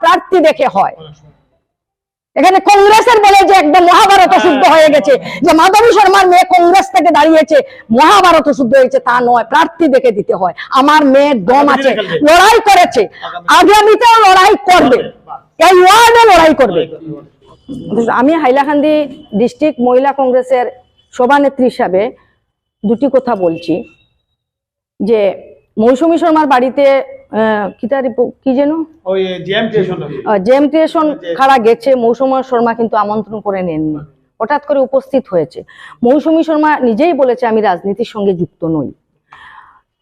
প্রার্থী দেখে হয়। এখানে কংগ্রেসের বলে যে একদম মহাভারত শুদ্ধ হয়ে গেছে যে মাধবী শর্মার মেয়ে কংগ্রেস থেকে দাঁড়িয়েছে মহাভারত শুদ্ধ হয়েছে তা নয় প্রার্থী দেখে দিতে হয়। আমার মেয়ের দম আছে লড়াই করেছে আগামীতেও লড়াই করবে। এই ওয়ার্ডে লড়াই করবে। আমি হাইলাকান্দি ডিস্ট্রিক্ট মহিলা কংগ্রেসের সভানেত্রী হিসাবে দুটি কথা বলছি। যে মৌসুমী শর্মার বাড়িতে কি তার যেন? জেম ক্রিয়েশন খাড়া গেছে। মৌসুমী শর্মা কিন্তু আমন্ত্রণ করে নেননি। হঠাৎ করে উপস্থিত হয়েছে। মৌসুমী শর্মা নিজেই বলেছে আমি রাজনীতির সঙ্গে যুক্ত নই।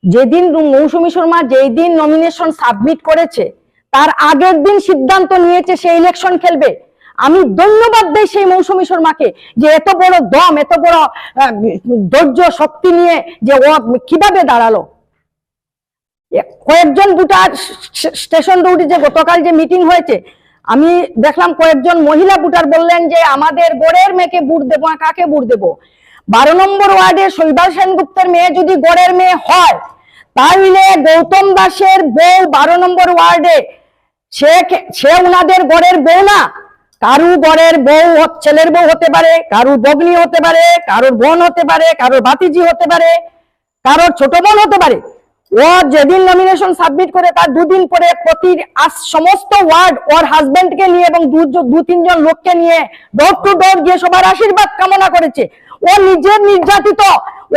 যেদিন মৌসুমী শর্মা যেই দিন নমিনেশন সাবমিট করেছে তার আগের দিন সিদ্ধান্ত নিয়েছে সে ইলেকশন খেলবে। আমি ধন্যবাদ দেই সেই মৌসুমী শর্মাকে যে এত বড় দম এত বড় ধৈর্য শক্তি নিয়ে যে ও কীভাবে দাঁড়াল। কয়েকজন বুটার স্টেশন রোডে যে গতকাল যে মিটিং হয়েছে, আমি দেখলাম কয়েকজন মহিলা বুটার বললেন যে, আমাদের গড়ের মেয়েকে বুট দেবো কাকে বুট দেবো? বারো নম্বর ওয়ার্ডে শৈবাল সেনগুপ্তের মেয়ে যদি গড়ের মেয়ে হয় তাহলে গৌতম দাসের বউ বারো নম্বর ওয়ার্ডে, সে উনাদের গড়ের বউ না। কারু গড়ের বউ ছেলের বউ হতে পারে কারু বগ্নি হতে পারে, কারোর বোন হতে পারে, কারোর ভাতিজি হতে পারে, কারোর ছোট বোন হতে পারে। ও যেদিন নমিনেশন সাবমিট করে, তার দুদিন পরে সমস্ত ওয়ার্ড ওর নিয়ে এবং দু তিনজন লোককে নিয়ে ডোর টু ডোর গিয়ে সবার আশীর্বাদ কামনা করেছে। ও নিজের নির্যাতিত।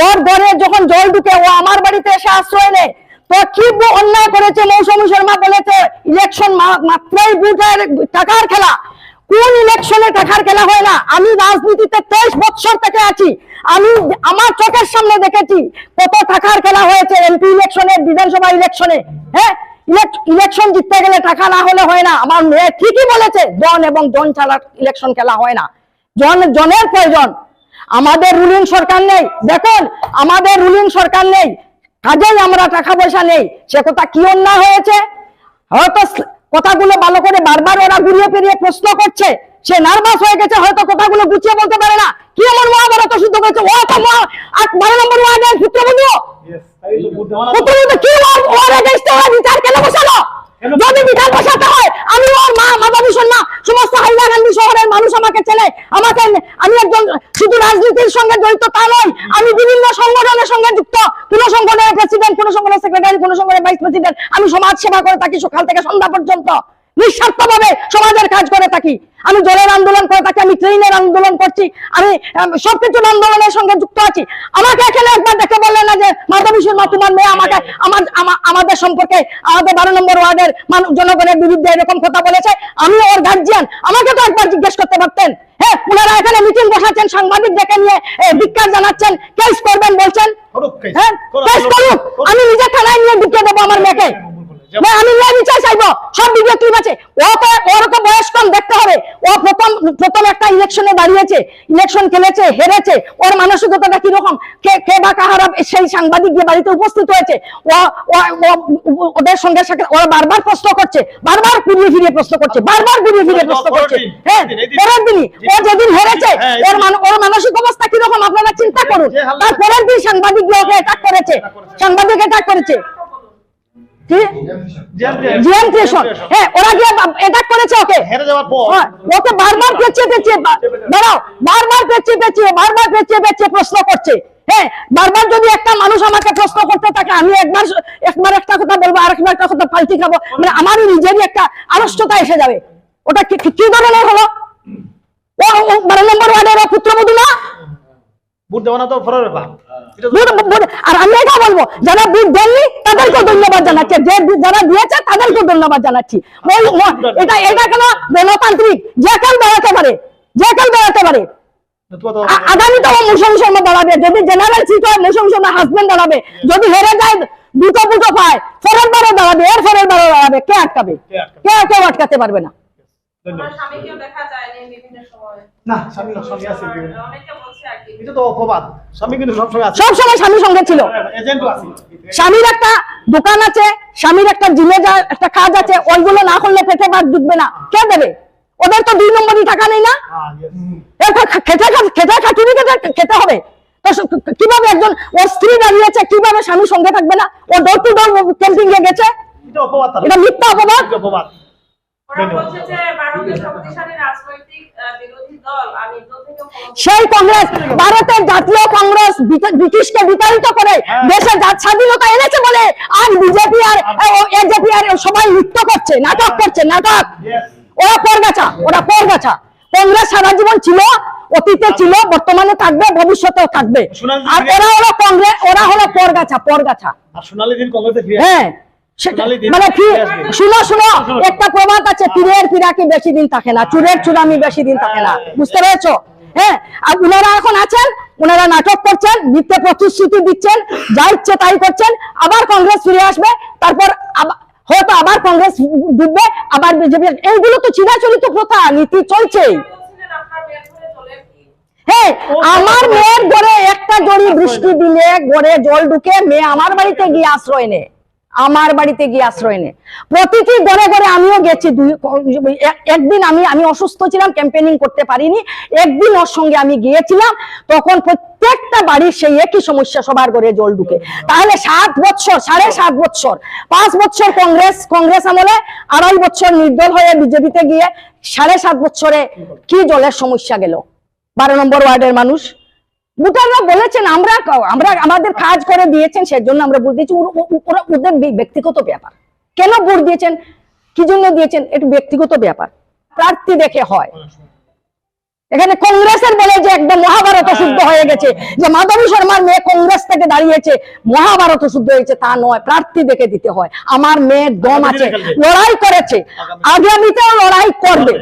ওর ঘরে যখন জল ঢুকে, ও আমার বাড়িতে এসে আশ্রয় নেয়। তো কি অন্যায় করেছে মৌসুমী শর্মা বলেছে ইলেকশন মাত্রই টাকার খেলা। কোন ইলেকশনে টাকার খেলা হয় না। আমি রাজনীতিতে তেইশ বছর থেকে আছি। আমি আমার চোখের সামনে দেখেছি কত টাকার খেলা হয়েছে এমপি ইলেকশনে, বিধানসভা ইলেকশনে। হ্যাঁ? ইলেকশন জিততে গেলে টাকা না হলে হয় না। আমার মেয়ে ঠিকই বলেছে, জন এবং জন ছাড়া ইলেকশন খেলা হয় না। জন জনের প্রয়োজন। আমাদের রুলিং সরকার নেই। দেখুন, আমাদের রুলিং সরকার নেই। কাজেই আমরা টাকা পয়সা নেই। সে কথা কি অন্যায় হয়েছে? হয়তো কথাগুলো ভালো করে বারবার ওরা ঘুরিয়ে ফিরিয়ে প্রশ্ন করছে। সে নার্ভাস হয়ে গেছে হয়তো কথাগুলো গুছিয়ে বলতে পারে না। কি এমন মহাভারত শুদ্ধ করেছে? ও তো বারো নম্বর ওয়ার্ডের পুত্রবধূ পুত্রবধূ কি ওর ওরা বিচার কেন বসালো? যদি বিচার বসাতে হয় আমি ওর মা শর্মা সমস্ত হাইলাকান্দি শহরের মানুষ আমাকে চেনে। আমাকে আমি একজন শুধু রাজনীতির সঙ্গে জড়িত তা নয় আমি বিভিন্ন সংগঠনের সঙ্গে যুক্ত। কোন সংগঠনের প্রেসিডেন্ট কোন সংগঠনের সেক্রেটারি কোন সংগঠনের ভাইস প্রেসিডেন্ট আমি সমাজ সেবা করে থাকি সকাল থেকে সন্ধ্যা পর্যন্ত। নিঃস্বার্থভাবে সমাজের কাজ করে থাকি। আমি জলের আন্দোলন করে থাকি আমি ট্রেনের আন্দোলন করছি আমি সবকিছুর আন্দোলনের সঙ্গে যুক্ত আছি। আমাকে এখানে একবার দেখে বললেন না যে মাধবী শর্মা তোমার মেয়ে আমাকে আমার আমাদের সম্পর্কে আমাদের বারো নম্বর ওয়ার্ডের মানুষ জনগণের বিরুদ্ধে এরকম কথা বলেছে। আমি ওর গার্জিয়ান আমাকে তো একবার জিজ্ঞেস করতে পারতেন। হ্যাঁ ওনারা এখানে মিটিং বসাচ্ছেন সাংবাদিক ডেকে নিয়ে ধিক্কার জানাচ্ছেন কেস করবেন বলছেন। হ্যাঁ কেস করুক। আমি নিজে থানায় নিয়ে ঢুকিয়ে দেবো আমার মেয়েকে। আমি বিচার চাইব সব ভিডিও ক্লিপ আছে। ও তো ওর তো বয়স কম দেখতে হবে। ও প্রথম প্রথম একটা ইলেকশনে দাঁড়িয়েছে ইলেকশন খেলেছে হেরেছে। ওর মানসিকতাটা কীরকম? কে কে বা কাহারা সেই সাংবাদিক গিয়ে বাড়িতে উপস্থিত হয়েছে ও ওদের সঙ্গে ওরা বারবার প্রশ্ন করছে বারবার ঘুরিয়ে ফিরিয়ে প্রশ্ন করছে বারবার ঘুরিয়ে ফিরিয়ে প্রশ্ন করছে। হ্যাঁ পরের দিনই ও যেদিন হেরেছে ওর ওর মানসিক অবস্থা কীরকম? আপনারা চিন্তা করুন। তার পরের দিন সাংবাদিক গিয়ে ওকে অ্যাটাক করেছে সাংবাদিক অ্যাটাক করেছে। কি? জিএম ক্রিয়েশন হ্যাঁ ওরা গিয়ে অ্যাটাক করেছে ওকে। হেরে যাওয়ার পর। হ্যাঁ, ওকে বারবার পেঁচিয়ে পেঁচিয়ে দাঁড়াও বারবার পেঁচিয়ে পেঁচিয়ে বারবার পেঁচিয়ে পেঁচিয়ে প্রশ্ন করছে। হ্যাঁ বারবার যদি একটা মানুষ আমাকে প্রশ্ন করতে থাকে আমি একবার একবার একটা কথা বলব আরেকবার একটা কথা পাল্টি খাব মানে আমারই নিজেরই একটা আড়ষ্টতা এসে যাবে। ওটা কি ধরনের হলো? ও বারো নম্বর ওয়ার্ডের পুত্রবধূ না? দেওয়া না তো ফরার ব্যাপার। আর আমি এটা বলব যারা দেননি তাদেরকে ধন্যবাদ জানাচ্ছি। যে যারা দিয়েছে তাদেরকে ধন্যবাদ জানাচ্ছি। এটা এটা কেন গণতান্ত্রিক? যে কেউ বেড়াতে পারে যে কেউ শর্মা দাঁড়াবে যদি জেনারেল সিট হয় মৌসুম শর্মা হাজবেন্ড দাঁড়াবে যদি হেরে যায় দুটো দুটো পায় ফেরত বারো দাঁড়াবে এর ফেরত বারো দাঁড়াবে কে আটকাবে? কে কেউ আটকাতে পারবে না। ধন্যবাদ। স্বামীকেও দেখা যায়নি বিভিন্ন সময় না স্বামী না স্বামী আছে অনেকে বলছে আর কি। এটা তো অপবাদ। স্বামী কিন্তু সবসময় আছে। স্বামী সঙ্গে ছিল। এজেন্টও আছে। স্বামীর একটা দোকান আছে স্বামীর একটা জিমে যা একটা কাজ আছে ওইগুলো না করলে পেটে ভাত ঢুকবে না। কে দেবে? ওদের তো দুই নম্বরই টাকা নেই না? হ্যাঁ. এরপর খাটুনি খেতে খেতে হবে। তো কীভাবে একজন ওর স্ত্রী দাঁড়িয়েছে কীভাবে স্বামী সঙ্গে থাকবে না? ও ডোর টু ডোর ক্যাম্পিং এ গেছে। এটা অপবাদ এটা মিথ্যা অপবাদ। অপবাদ। সেই কংগ্রেস ভারতের জাতীয় কংগ্রেস ব্রিটিশকে বিতাড়িত করে দেশের স্বাধীনতা এনেছে বলে আজ বিজেপি আর এজেপি আর সবাই নৃত্য করছে নাটক করছে নাটক। ওরা পরগাছা ওরা পরগাছা। কংগ্রেস সারা জীবন ছিল অতীতে ছিল বর্তমানে থাকবে ভবিষ্যতেও থাকবে। আর ওরা হলো কংগ্রেস ওরা হলো পরগাছা পরগাছা। আর হ্যাঁ। মানে কি। শুনো শুনো একটা প্রবাদ আছে তীরের পিরাকি বেশি দিন থাকে না? চুরের চুরামি বেশি দিন থাকে না। বুঝতে পেরেছ? হ্যাঁ? আর উনারা এখন আছেন নাটক করছেন মিথ্যে প্রতিশ্রুতি দিচ্ছেন যা ইচ্ছে তাই করছেন। আবার কংগ্রেস ফিরে আসবে তারপর হয়তো আবার কংগ্রেস ডুববে আবার বিজেপি এইগুলো তো চিরাচরিত প্রথা নীতি চলছেই। হ্যাঁ আমার মেয়ের ঘরে একটা জড়ি বৃষ্টি দিলে ঘরে জল ঢুকে মেয়ে আমার বাড়িতে গিয়ে আশ্রয় নেয়। আমার বাড়িতে গিয়ে আশ্রয় নেয় প্রতিটি ঘরে ঘরে আমিও গেছি একদিন আমি আমি অসুস্থ ছিলাম ক্যাম্পেনিং করতে পারিনি। একদিন ওর সঙ্গে আমি গিয়েছিলাম, তখন প্রত্যেকটা বাড়ির সেই একই সমস্যা, সবার ঘরে জল ঢুকে। তাহলে সাত বছর সাড়ে সাত বছর পাঁচ বছর কংগ্রেস কংগ্রেস আমলে আড়াই বছর নির্দল হয়ে বিজেপিতে গিয়ে সাড়ে সাত বছরে কি জলের সমস্যা গেল? বারো নম্বর ওয়ার্ডের মানুষ। ভোটাররা বলেছেন আমরা আমরা আমাদের কাজ করে দিয়েছেন সেজন্য আমরা ভোট দিয়েছি। ওরা ওদের ব্যক্তিগত ব্যাপার। কেন ভোট দিয়েছেন? কি জন্য দিয়েছেন? একটু ব্যক্তিগত ব্যাপার। প্রার্থী দেখে হয়। এখানে কংগ্রেসের বলে যে একদম মহাভারত শুদ্ধ হয়ে গেছে যে মাধবী শর্মার মেয়ে কংগ্রেস থেকে দাঁড়িয়েছে মহাভারত শুদ্ধ হয়েছে তা নয় প্রার্থী দেখে দিতে হয়। আমার মেয়ের দম আছে লড়াই করেছে। আগামীতেও লড়াই করবে।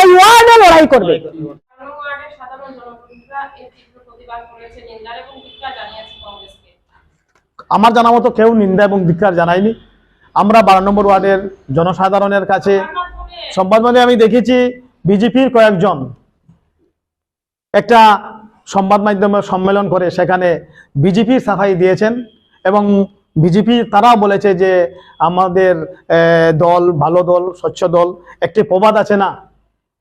এই ওয়ার্ডে লড়াই করবে বারো ওয়ার্ডের সাধারণ জনপ্রতিনিধিরা এর তীব্র আমার জানা মতো কেউ নিন্দা এবং ধিক্কার জানায়নি। আমরা বারো নম্বর ওয়ার্ডের জনসাধারণের কাছে সংবাদ মাধ্যমে আমি দেখেছি বিজেপির কয়েকজন একটা সংবাদ মাধ্যমে সম্মেলন করে সেখানে বিজেপির সাফাই দিয়েছেন এবং বিজেপি তারা বলেছে যে আমাদের দল, ভালো দল, স্বচ্ছ দল, একটি প্রবাদ আছে না।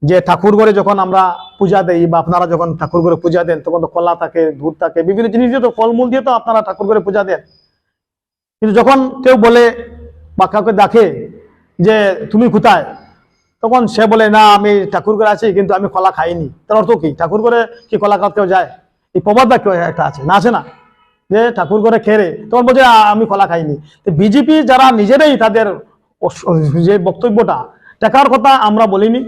যে ঠাকুর ঘরে যখন আমরা পূজা দেই বা আপনারা যখন ঠাকুর ঘরে পূজা দেন, তখন তো কলা থাকে দুধ থাকে, বিভিন্ন জিনিস দিয়ে তো ফলমূল দিয়ে তো আপনারা ঠাকুর ঘরে পূজা দেন। কিন্তু যখন কেউ বলে বা কাউকে দেখে যে তুমি কোথায়, তখন সে বলে, না, আমি ঠাকুর ঘরে আছি, কিন্তু আমি কলা খাইনি। তার অর্থ কি? ঠাকুর ঘরে কি কলা খাওয়া কেউ যায়? এই প্রবাদ বাক্য একটা আছে, না আছে না? যে ঠাকুর ঘরে খেরে তখন বলছে আমি কলা খাইনি। তো বিজেপি যারা নিজেরাই তাদের যে বক্তব্যটা, টাকার কথা আমরা বলিনি।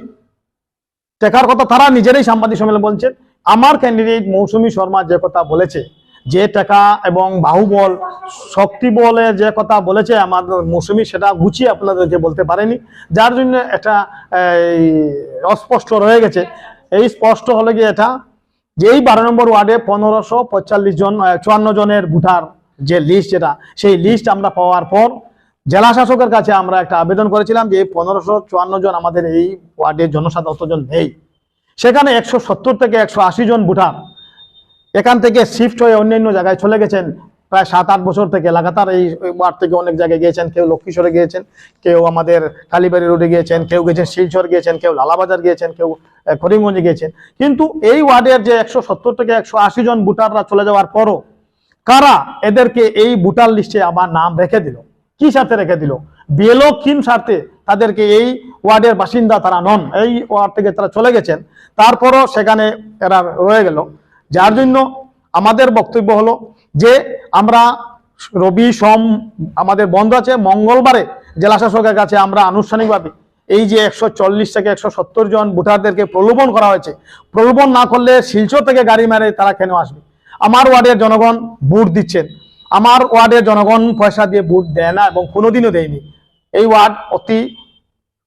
টাকার কথা তারা নিজেরাই সাংবাদিক সম্মেলন বলছেন। আমার ক্যান্ডিডেট মৌসুমী শর্মা যে কথা বলেছে, যে টাকা এবং বাহুবল, শক্তি বলে যে কথা বলেছে আমাদের মৌসুমী সেটা গুছিয়ে আপনাদেরকে বলতে পারেনি। যার জন্য এটা অস্পষ্ট রয়ে গেছে। এই স্পষ্ট হলে গিয়ে এটা যে এই বারো নম্বর ওয়ার্ডে পনেরোশো পঁয়তাল্লিশ জন চুয়ান্ন জনের ভোটার যে লিস্ট যেটা, সেই লিস্ট আমরা পাওয়ার পর জেলা শাসকের কাছে আমরা একটা আবেদন করেছিলাম যে পনেরোশো চুয়ান্ন জন আমাদের এই ওয়ার্ডের জনসাধারণ অতজন নেই। সেখানে একশো সত্তর থেকে একশো আশি জন ভোটার। এখান থেকে শিফট হয়ে অন্যান্য জায়গায় চলে গেছেন। প্রায় সাত আট বছর থেকে লাগাতার এই ওয়ার্ড থেকে অনেক জায়গায় গিয়েছেন। কেউ লক্ষ্মীশ্বরে গিয়েছেন, কেউ আমাদের কালীবাড়ি রোডে গিয়েছেন, কেউ গেছেন শিলচর গিয়েছেন, কেউ লালাবাজার গিয়েছেন, কেউ করিমগঞ্জে গিয়েছেন। কিন্তু এই ওয়ার্ডের যে একশো সত্তর থেকে একশো আশি জন ভোটাররা চলে যাওয়ার পরও কারা এদেরকে এই ভোটার লিস্টে আবার নাম রেখে দিল? কি স্বার্থে রেখে দিল? বিএলও কিন স্বার্থে তাদেরকে এই ওয়ার্ডের বাসিন্দা তারা নন। এই ওয়ার্ড থেকে তারা চলে গেছেন। তারপরও সেখানে এরা রয়ে গেল। যার জন্য আমাদের বক্তব্য হলো যে আমরা রবি, সোম আমাদের বন্ধ আছে। মঙ্গলবারে জেলা শাসকের কাছে আমরা আনুষ্ঠানিকভাবে এই যে একশো চল্লিশ থেকে একশো সত্তর জন ভোটারদেরকে প্রলোভন করা হয়েছে, প্রলোভন না করলে শিলচর থেকে গাড়ি মেরে তারা কেন আসবে? আমার ওয়ার্ডের জনগণ ভোট দিচ্ছেন। আমার ওয়ার্ডের জনগণ পয়সা দিয়ে ভোট দেয় না এবং কোনোদিনও দেয়নি। এই ওয়ার্ড অতি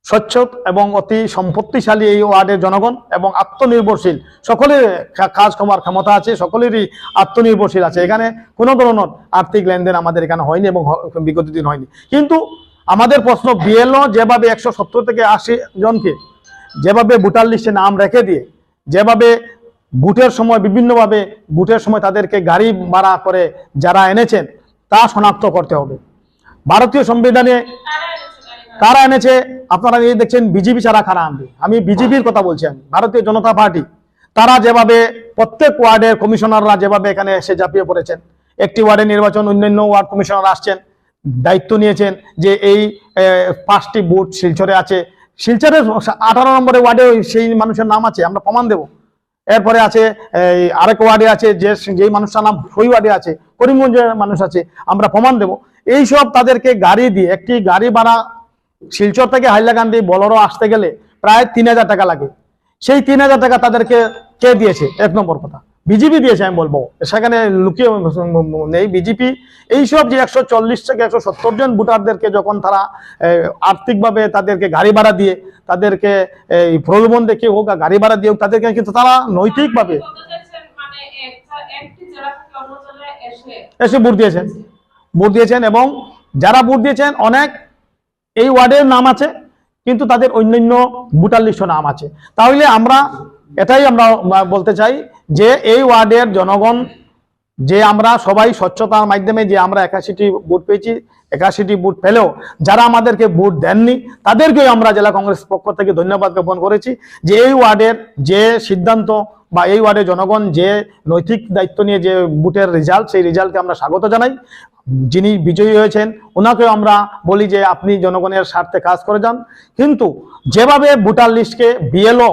স্বচ্ছ এবং অতি সম্পত্তিশালী এই ওয়ার্ডের জনগণ এবং আত্মনির্ভরশীল। সকলের কাজ কমার ক্ষমতা আছে, সকলেরই আত্মনির্ভরশীল আছে। এখানে কোনো ধরনের আর্থিক লেনদেন আমাদের এখানে হয়নি এবং বিগত দিন হয়নি। কিন্তু আমাদের প্রশ্ন, বিএলও যেভাবে একশো সত্তর থেকে আশি জনকে যেভাবে ভোটার লিস্টে নাম রেখে দিয়ে, যেভাবে বুটের সময় বিভিন্নভাবে, বুটের সময় তাদেরকে গাড়ি ভাড়া করে যারা এনেছেন, তা শনাক্ত করতে হবে। ভারতীয় সংবিধানে। কারা এনেছে? আপনারা এই দেখছেন বিজেপি ছাড়া কারা আনবে? আমি বিজেপির কথা বলছি আমি, ভারতীয় জনতা পার্টি। তারা যেভাবে প্রত্যেক ওয়ার্ডের কমিশনাররা যেভাবে এখানে এসে ঝাঁপিয়ে পড়েছেন, একটি ওয়ার্ডের নির্বাচন অন্যান্য ওয়ার্ড কমিশনার আসছেন, দায়িত্ব নিয়েছেন যে এই পাঁচটি বুথ শিলচরে আছে। শিলচরের আঠারো নম্বরে ওয়ার্ডে সেই মানুষের নাম আছে, আমরা প্রমাণ দেব। এরপরে আছে, এই আরেক ওয়ার্ডে আছে, যে যেই মানুষটার নাম সই ওয়ার্ডে আছে, করিমগঞ্জের মানুষ আছে, আমরা প্রমাণ দেব। এইসব তাদেরকে গাড়ি দিয়ে, একটি গাড়ি ভাড়া শিলচর থেকে হাইলাকান্দি, বলরো আসতে গেলে প্রায় তিন হাজার টাকা লাগে। সেই তিন হাজার টাকা তাদেরকে কে দিয়েছে? এক নম্বর কথা। বিজেপি দিয়েছে, আমি বলব। সেখানে লুকিয়ে নেই বিজেপি। এইসব যে একশো চল্লিশ থেকে একশো সত্তর জন ভোটারদেরকে যখন তারা আর্থিকভাবে তাদেরকে গাড়ি ভাড়া দিয়ে, তাদেরকে এই প্রলোভন দেখে হোক গাড়ি ভাড়া দিয়ে হোক তাদেরকে কিন্তু তারা নৈতিকভাবে এসে ভোট দিয়েছেন। ভোট দিয়েছেন এবং যারা ভোট দিয়েছেন, অনেক এই ওয়ার্ডের নাম আছে, কিন্তু তাদের অন্যান্য ভোটার লিস্টও নাম আছে। তাহলে আমরা এটাই আমরা বলতে চাই যে এই ওয়ার্ডের জনগণ, যে আমরা সবাই স্বচ্ছতার মাধ্যমে যে আমরা একাশিটি বুট পেয়েছি, একাশিটি বুট পেলেও যারা আমাদেরকে বুট দেননি তাদেরকেও আমরা জেলা কংগ্রেস পক্ষ থেকে ধন্যবাদ জ্ঞাপন করেছি যে এই ওয়ার্ডের যে সিদ্ধান্ত বা এই ওয়ার্ডের জনগণ যে নৈতিক দায়িত্ব নিয়ে যে বুটের রেজাল্ট, সেই রেজাল্টকে আমরা স্বাগত জানাই। যিনি বিজয়ী হয়েছেন, ওনাকেও আমরা বলি যে আপনি জনগণের স্বার্থে কাজ করে যান। কিন্তু যেভাবে ভোটার লিস্টকে বিএলও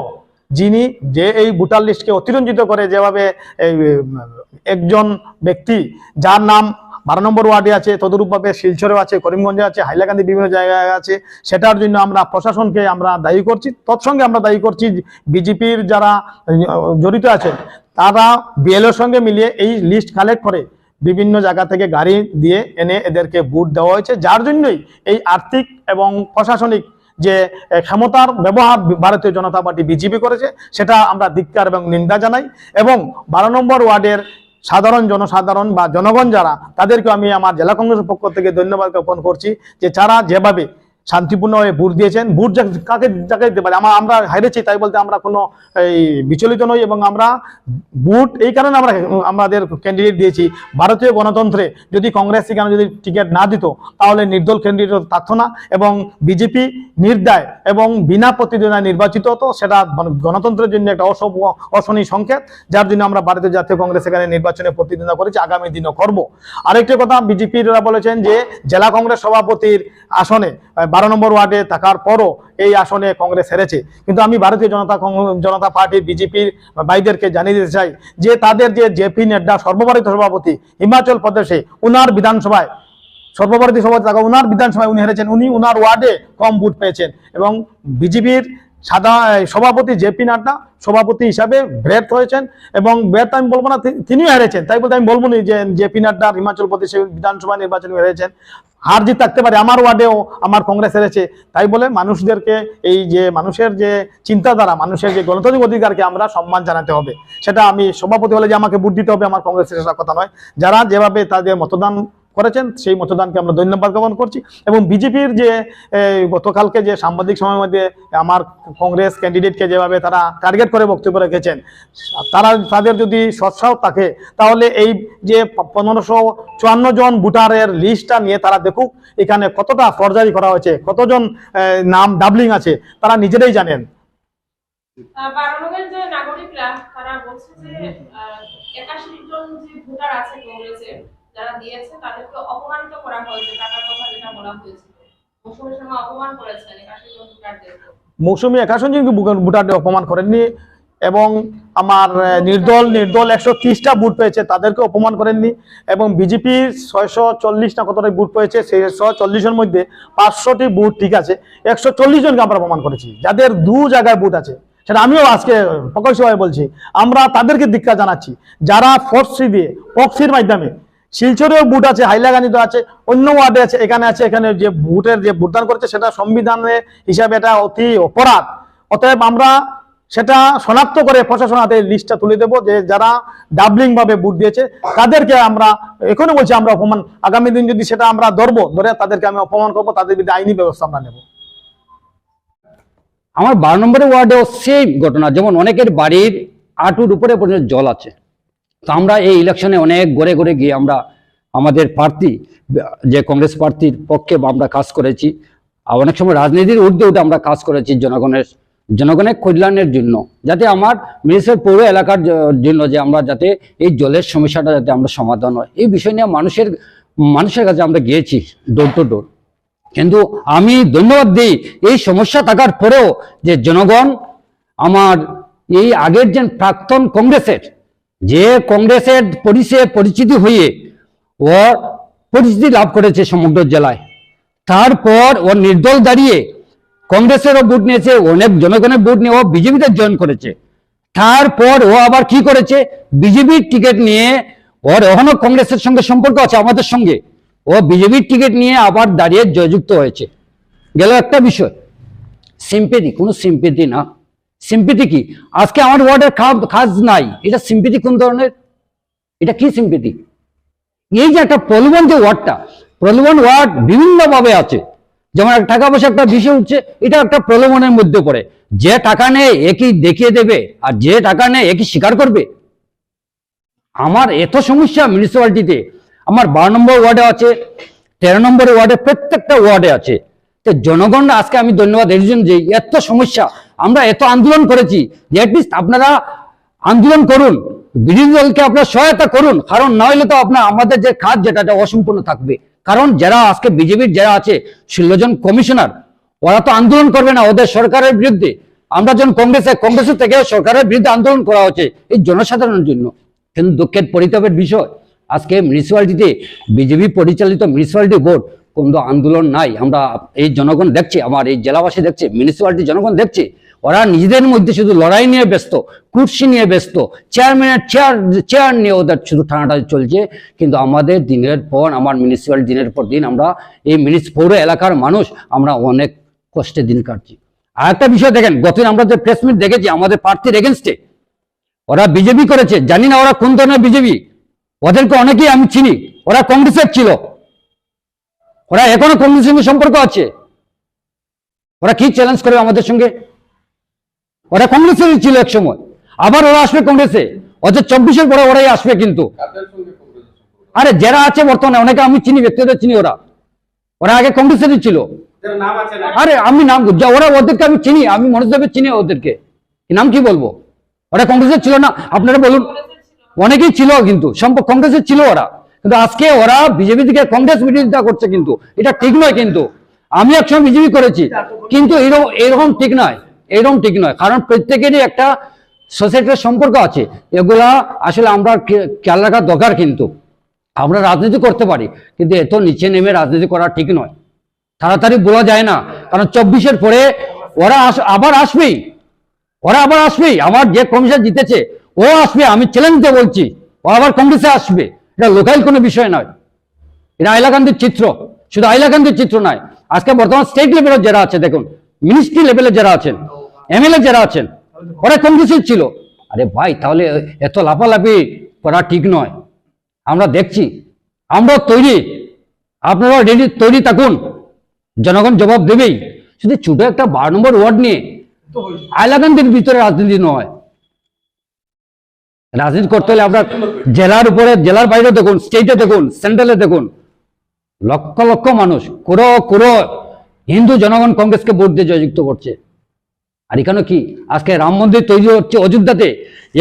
যিনি যে এই ভোটার লিস্টকে অতিরঞ্জিত করে যেভাবে একজন ব্যক্তি যার নাম বারো নম্বর ওয়ার্ডে আছে, তদরূপভাবে শিলচরেও আছে, করিমগঞ্জে আছে, হাইলাকান্দি বিভিন্ন জায়গায় আছে, সেটার জন্য আমরা প্রশাসনকে আমরা দায়ী করছি। তৎসঙ্গে আমরা দায়ী করছি বিজেপির যারা জড়িত আছেন, তারা বিএলওর সঙ্গে মিলিয়ে এই লিস্ট কালেক্ট করে বিভিন্ন জায়গা থেকে গাড়ি দিয়ে এনে এদেরকে ভোট দেওয়া হয়েছে, যার জন্যই এই আর্থিক এবং প্রশাসনিক যে ক্ষমতার ব্যবহার ভারতীয় জনতা পার্টি বিজেপি করেছে, সেটা আমরা ধিক্কার এবং নিন্দা জানাই এবং বারো নম্বর ওয়ার্ডের সাধারণ জনসাধারণ বা জনগণ যারা তাদেরকে আমি আমার জেলা কংগ্রেসের পক্ষ থেকে ধন্যবাদ জ্ঞাপন করছি যে, যারা যেভাবে শান্তিপূর্ণ হয়ে ভোট দিয়েছেন। ভোট কাকে যাকে দিতে পারে? আমরা আমরা হেরেছি, তাই বলতে আমরা কোনো, এই, বিচলিত নই এবং আমরা ভোট এই কারণে আমরা, আমাদের ক্যান্ডিডেট দিয়েছি। ভারতীয় গণতন্ত্রে যদি কংগ্রেস এখানে যদি টিকিট না দিত, তাহলে নির্দল ক্যান্ডিডেট থাকতো না এবং বিজেপি নির্দায় এবং বিনা প্রতিদ্বন্দ্বিতায় নির্বাচিত হতো। সেটা গণতন্ত্রের জন্য একটা অসব অশনি সংকেত, যার জন্য আমরা ভারতীয় জাতীয় কংগ্রেস এখানে নির্বাচনে প্রতিদ্বন্দ্বিতা করেছি, আগামী দিনও করব। আরেকটি কথা বিজেপিরা বলেছেন যে, জেলা কংগ্রেস সভাপতির আসনে বারো নম্বর ওয়ার্ডে থাকার পরও এই আসনে কংগ্রেস হেরেছে। কিন্তু আমি ভারতীয় জনতা জনতা পার্টি, বিজেপির ভাইদেরকে জানিয়ে দিতে চাই যে তাদের যে জেপি নাড্ডা, সর্বভারতীয় সভাপতি, হিমাচল প্রদেশে উনার বিধানসভায়, সর্বভারতীয় সভাপতি থাকা উনার বিধানসভায় উনি হেরেছেন। উনি উনার ওয়ার্ডে কম ভোট পেয়েছেন এবং বিজেপির এই সভাপতি জেপি নাড্ডা সভাপতি হিসাবে ব্যর্থ হয়েছেন এবং ব্যর্থ আমি বলব না তিনিও হেরেছেন। তাই বলতে আমি বলব না যে জেপি নাড্ডা হিমাচল প্রদেশে বিধানসভা নির্বাচনে হেরেছেন। হার জিত থাকতে পারে, আমার ওয়ার্ডেও আমার কংগ্রেস হেরেছে। তাই বলে মানুষদেরকে এই যে মানুষের যে চিন্তাধারা, মানুষের যে গণতান্ত্রিক অধিকারকে আমরা সম্মান জানাতে হবে। সেটা আমি সভাপতি হলে যে আমাকে ভোট দিতে হবে, আমার কংগ্রেসের কথা নয়। যারা যেভাবে তাদের মতদান করেছেন, সেই মতদানকে আমরা ধন্যবাদ জ্ঞাপন করছি। এবং বিজেপির যে গতকালকে যে সাংবাদিক সময়ের মধ্যে আমার কংগ্রেস ক্যান্ডিডেটকে যেভাবে তারা টার্গেট করে বক্তব্য রেখেছেন, তারা তাদের যদি সৎসাহ থাকে, তাহলে এই যে পনেরোশো চুয়ান্ন জন ভোটারের লিস্টটা নিয়ে তারা দেখুক, এখানে কতটা ফরজারি করা হয়েছে, কতজন নাম ডাবলিং আছে, তারা নিজেরাই জানেন। নাগরিকরা, তারা বলছে যে একাশি জন যে ভোটার আছে কংগ্রেসের যারা দিয়েছে তাদেরকে অপমানিত করা হয়েছে টাকার কথা যেটা বলা হয়েছিল। মৌসুমী শর্মা অপমান করেছেন একাশি জন ভোটারদেরকে। মৌসুমী একাশন জন ভোটারদের অপমান করেননি এবং আমার নির্দল নির্দল একশো ত্রিশটা বুট পেয়েছে, তাদেরকে অপমান করেননি এবং বিজেপির ছয়শো চল্লিশ না কতটা বুট পেয়েছে, সেই চল্লিশের মধ্যে পাঁচশোটি বুট ঠিক আছে। একশো চল্লিশ জনকে আমরা অপমান করেছি, যাদের দু জায়গায় বুট আছে। সেটা আমিও আজকে প্রকাশ্যভাবে বলছি, আমরা তাদেরকে দীক্ষা জানাচ্ছি, যারা ফোর্সি দিয়ে পক্সির মাধ্যমে শিলচরেও বুট আছে, হাইলাকান্দিতে আছে, অন্য ওয়ার্ডে আছে, এখানে আছে, এখানে যে বুটের যে ভোটদান করেছে সেটা সংবিধানের হিসাবে এটা অতি অপরাধ। অতএব আমরা সেটা শনাক্ত করে প্রশাসন হাতে লিস্টটা তুলে দেবো যে যারা ডাবলিং ভাবে ভোট দিয়েছে, তাদেরকে আমরা এখনও বলছি আমরা অপমান, আগামী দিন যদি সেটা আমরা ধরবো, ধরে তাদেরকে আমি অপমান করব, তাদের বিরুদ্ধে আইনি ব্যবস্থা আমরা নেব। আমার বারো নম্বরের ওয়ার্ডেও সেই ঘটনা, যেমন অনেকের বাড়ির আঁটুর উপরে পর্যন্ত জল আছে। তো আমরা এই ইলেকশনে অনেক গড়ে গড়ে গিয়ে আমরা আমাদের প্রার্থী, যে কংগ্রেস প্রার্থীর পক্ষে আমরা কাজ করেছি। আর অনেক সময় রাজনীতির ঊর্ধ্বে উঠে আমরা কাজ করেছি জনগণের জনগণের কল্যাণের জন্য। যাতে আমার মিনিস্টার পৌর এলাকার জন্য যে আমরা যাতে এই জলের সমস্যাটা যাতে আমরা সমাধান হয়। এই বিষয় নিয়ে মানুষের মানুষের কাছে আমরা গিয়েছি ডোর টু ডোর কিন্তু আমি ধন্যবাদ দিই এই সমস্যা থাকার পরেও যে জনগণ আমার এই আগের যে প্রাক্তন কংগ্রেসের যে কংগ্রেসের পরিচয় পরিচিতি হয়ে ও পরিচিতি লাভ করেছে সমগ্র জেলায়। তারপর ও নির্দল দাঁড়িয়ে কংগ্রেসেরও ভোট নিয়েছে, অনেক জনগণের ভোট নিয়ে ও বিজেপিতে জয়েন করেছে। তারপর ও আবার কি করেছে? বিজেপির টিকিট নিয়ে ওর এখনও কংগ্রেসের সঙ্গে সম্পর্ক আছে, আমাদের সঙ্গে। ও বিজেপির টিকিট নিয়ে আবার দাঁড়িয়ে জয়যুক্ত হয়েছে। গেল একটা বিষয়। সিম্পেদি কোনো সিম্পেদি না। সিম্পেথি কি? আজকে আমার ওয়ার্ডের কাজ নাই। এটা সিম্পেথি কোন ধরনের? এটা কি সিম্পেথি এই যে একটা প্রলোভন যে ওয়ার্ডটা প্রলোভন ওয়ার্ড বিভিন্ন ভাবে আছে। যেমন টাকা পয়সা একটা বিষয় উঠছে, এটা একটা প্রলোভনের মধ্যে পড়ে। যে টাকা নেয় একই দেখিয়ে দেবে? আর যে টাকা নেয় একই স্বীকার করবে? আমার এত সমস্যা মিউনিসিপ্যালিটিতে আমার বারো নম্বর ওয়ার্ডে আছে, তেরো নম্বর ওয়ার্ডে প্রত্যেকটা ওয়ার্ডে আছে। তো জনগণ আজকে আমি ধন্যবাদ এই জন্য যে এত সমস্যা। আমরা এত আন্দোলন করেছি যে অ্যাটলিস্ট আপনারা আন্দোলন করুন। বিরোধী দলকে আপনারা সহায়তা করুন। কারণ না হলে তো আপনার, আমাদের যে কাজ যেটা অসম্পূর্ণ থাকবে। কারণ যারা আজকে বিজেপির যারা আছে, ষোলো জন কমিশনার, ওরা তো আন্দোলন করবে না ওদের সরকারের বিরুদ্ধে। আমরা যখন কংগ্রেসে, কংগ্রেসের থেকে সরকারের বিরুদ্ধে আন্দোলন করা হচ্ছে, এই জনসাধারণের জন্য। কিন্তু দুঃখের পরিতাপের বিষয়, আজকে মিউনিসিপ্যালিটিতে বিজেপি পরিচালিত মিউনিসিপ্যালিটি বোর্ড কোনো আন্দোলন নাই। আমরা এই জনগণ দেখছে, আমার এই জেলাবাসী দেখছে মিউনিসিপ্যালিটি জনগণ দেখছে। ওরা নিজেদের মধ্যে শুধু লড়াই নিয়ে ব্যস্ত কুর্সি নিয়ে ব্যস্ত। চেয়ারম্যানের চেয়ার চেয়ার নিয়ে ওদের শুধু টানাটানি চলছে। কিন্তু আমাদের দিনের পর, আমার মিউনিসিপ্যালিটি দিনের পর দিন আমরা এই মিউনিস পৌর এলাকার মানুষ, আমরা অনেক কষ্টে দিন কাটছি। আর একটা বিষয় দেখেন, গতদিন আমরা যে প্রেস মিট দেখেছি, আমাদের প্রার্থীর এগেনস্টে ওরা বিজেপি করেছে, জানি না ওরা কোন ধরনের বিজেপি। ওদেরকে অনেকেই আমি চিনি, ওরা কংগ্রেসের ছিল। ওরা এখনও কংগ্রেসের সঙ্গে সম্পর্ক আছে। ওরা কি চ্যালেঞ্জ করবে আমাদের সঙ্গে? ওরা কংগ্রেসেরই ছিল এক সময়। আবার ওরা আসবে কংগ্রেসে। অথচ চব্বিশের পরে ওরাই আসবে কিন্তু। আরে যারা আছে বর্তমানে অনেকে আমি চিনি ব্যক্তিগত চিনি ওরা। ওরা আগে কংগ্রেসেরই ছিল। আরে আমি নাম ওরা ওদেরকে আমি চিনি আমি মনোজদেবের চিনি ওদেরকে। নাম কি বলব? ওরা কংগ্রেসের ছিল না। আপনারা বলুন অনেকেই ছিল কিন্তু সম্পর্ক কংগ্রেসের ছিল ওরা। কিন্তু আজকে ওরা বিজেপি থেকে কংগ্রেস বিরোধিতা করছে কিন্তু। এটা ঠিক নয় কিন্তু। আমি একসময় বিজেপি করেছি। কিন্তু এরকম এরকম ঠিক নয়। এরকম ঠিক নয়। কারণ প্রত্যেকেরই একটা সোসাইটির সম্পর্ক আছে। এগুলা আসলে আমরা খেয়াল রাখা দরকার কিন্তু। আমরা রাজনীতি করতে পারি, কিন্তু এত নিচে নেমে রাজনীতি করা ঠিক নয়। তাড়াতাড়ি বলা যায় না। কারণ চব্বিশের পরে ওরা আবার আসবেই। ওরা আবার আসবেই। আমার যে কমিশন জিতেছে, ও আসবে, আমি চ্যালেঞ্জ দিয়ে বলছি। ও আবার কংগ্রেসে আসবে। এটা লোকাল কোনো বিষয় নয়। এটা হাইলাকান্দির চিত্র। শুধু হাইলাকান্দির চিত্র নয়। আজকে বর্তমান স্টেট লেভেলের যারা আছে, দেখুন মিনিস্ট্রি লেভেলে যারা আছেন এমএলএ যারা আছেন ওরা কংগ্রেসের ছিল। আরে ভাই তাহলে এত লাফালাফি করা ঠিক নয়। আমরা দেখছি আমরাও তৈরি। আপনারাও রেডি তৈরি থাকুন। জনগণ জবাব দেবেই। শুধু ছোট একটা বারো নম্বর ওয়ার্ড নিয়ে হাইলাকান্দির ভিতরে রাজনীতি নয়। রাজনীতি করতে হলে আপনার জেলার উপরে জেলার বাইরে দেখুন স্টেটে দেখুন সেন্ট্রালে দেখুন। লক্ষ লক্ষ মানুষ কোরো কোরো হিন্দু জনগণ কংগ্রেসকে ভোট দিয়ে জয়যুক্ত করছে। আর এখানে কি? আজকে রাম মন্দির তৈরি হচ্ছে অযোধ্যাতে।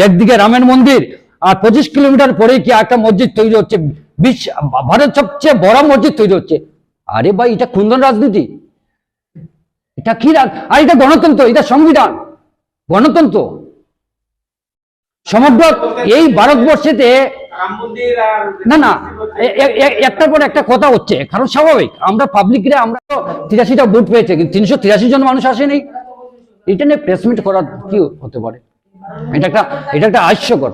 একদিকে রামের মন্দির আর পঁচিশ কিলোমিটার পরে কি একটা মসজিদ তৈরি হচ্ছে? বিশ্ব ভারত সবচেয়ে বড় মসজিদ তৈরি হচ্ছে। আরে ভাই এটা খুন্দন রাজনীতি। এটা কি আর এটা গণতন্ত্র এটা সংবিধান। গণতন্ত্র। সমগ্র এই ভারতবর্ষেতে না না একটার পর একটা কথা হচ্ছে কারণ স্বাভাবিক। আমরা পাবলিকরে আমরা তো তিরাশিটা ভোট পেয়েছে কিন্তু তিনশো তিরাশি জন মানুষ আসেনি। এটা নিয়ে করার কি হতে পারে? এটা একটা এটা একটা হাস্যকর।